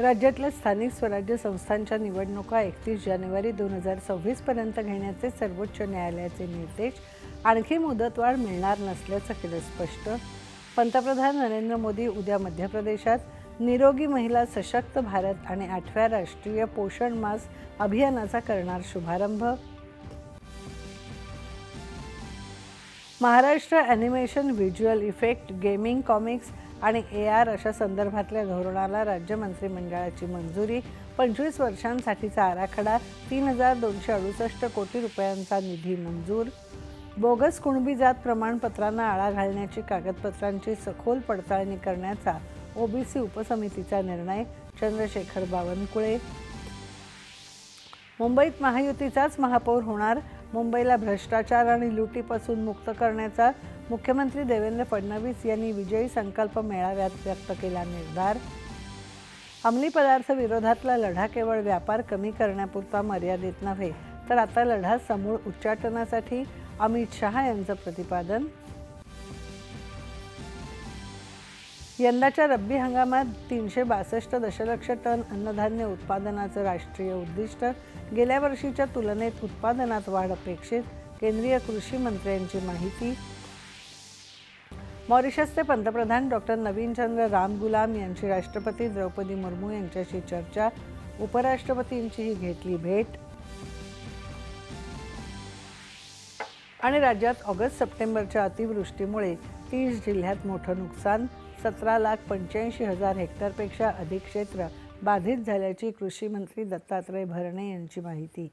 राज्यातल्या स्थानिक स्वराज्य संस्थांच्या निवडणुका एकतीस जानेवारी दोन हजार सव्वीसपर्यंत घेण्याचे सर्वोच्च न्यायालयाचे निर्देश आणखी मुदतवाढ मिळणार नसल्याचं केलं स्पष्ट. पंतप्रधान नरेंद्र मोदी उद्या मध्य प्रदेशात निरोगी महिला सशक्त भारत आणि आठव्या राष्ट्रीय पोषण मास अभियानाचा करणार शुभारंभ. Maharashtra animation visual effect gaming comics आणि ए आर अशा संदर्भातल्या धोरणाला राज्य मंत्रिमंडळाची मंजुरी पंचवीस वर्षांसाठीचा आराखडा तीन हजार दोनशे अडुसष्ट कोटी रुपयांचा निधी मंजूर. बोगस कुणबी जात प्रमाणपत्रांना आळा घालण्याची कागदपत्रांची सखोल पडताळणी करण्याचा ओबीसी उपसमितीचा निर्णय चंद्रशेखर बावनकुळे. मुंबईत महायुतीचाच महापौर होणार. मुंबईला भ्रष्टाचार आणि लुटीपासून मुक्त करण्याचा मुख्यमंत्री देवेंद्र फडणवीस यांनी विजयी संकल्प मेळाव्यात व्यक्त केला निर्धार. अंमली पदार्थ विरोधातला लढा केवळ व्यापार कमी करण्यापुरता मर्यादित नव्हे तर आता लढा समूळ उच्चाटनासाठी अमित शहा यांचं प्रतिपादन यंदाच्या रब्बी हंगामात तीनशे बासष्ट दशलक्ष टन अन्नधान्य उत्पादनाचं राष्ट्रीय उद्दिष्ट. गेल्या वर्षीच्या तुलनेत उत्पादनात वाढ अपेक्षित केंद्रीय कृषी मंत्र्यांची माहिती. मॉरिशसचे पंतप्रधान डॉक्टर नवीनचंद्र रामगुलाम यांची राष्ट्रपती द्रौपदी मुर्मू यांच्याशी चर्चा. उपराष्ट्रपतींचीही घेतली भेट. आणि राज्यात ऑगस्ट सप्टेंबरच्या अतिवृष्टीमुळे तीस जिल्ह्यात मोठं नुकसान सतरा लाख पंच्याऐंशी हजार हेक्टरपेक्षा अधिक क्षेत्र बाधित झाल्याची कृषी मंत्री दत्तात्रय भरणे यांची माहिती.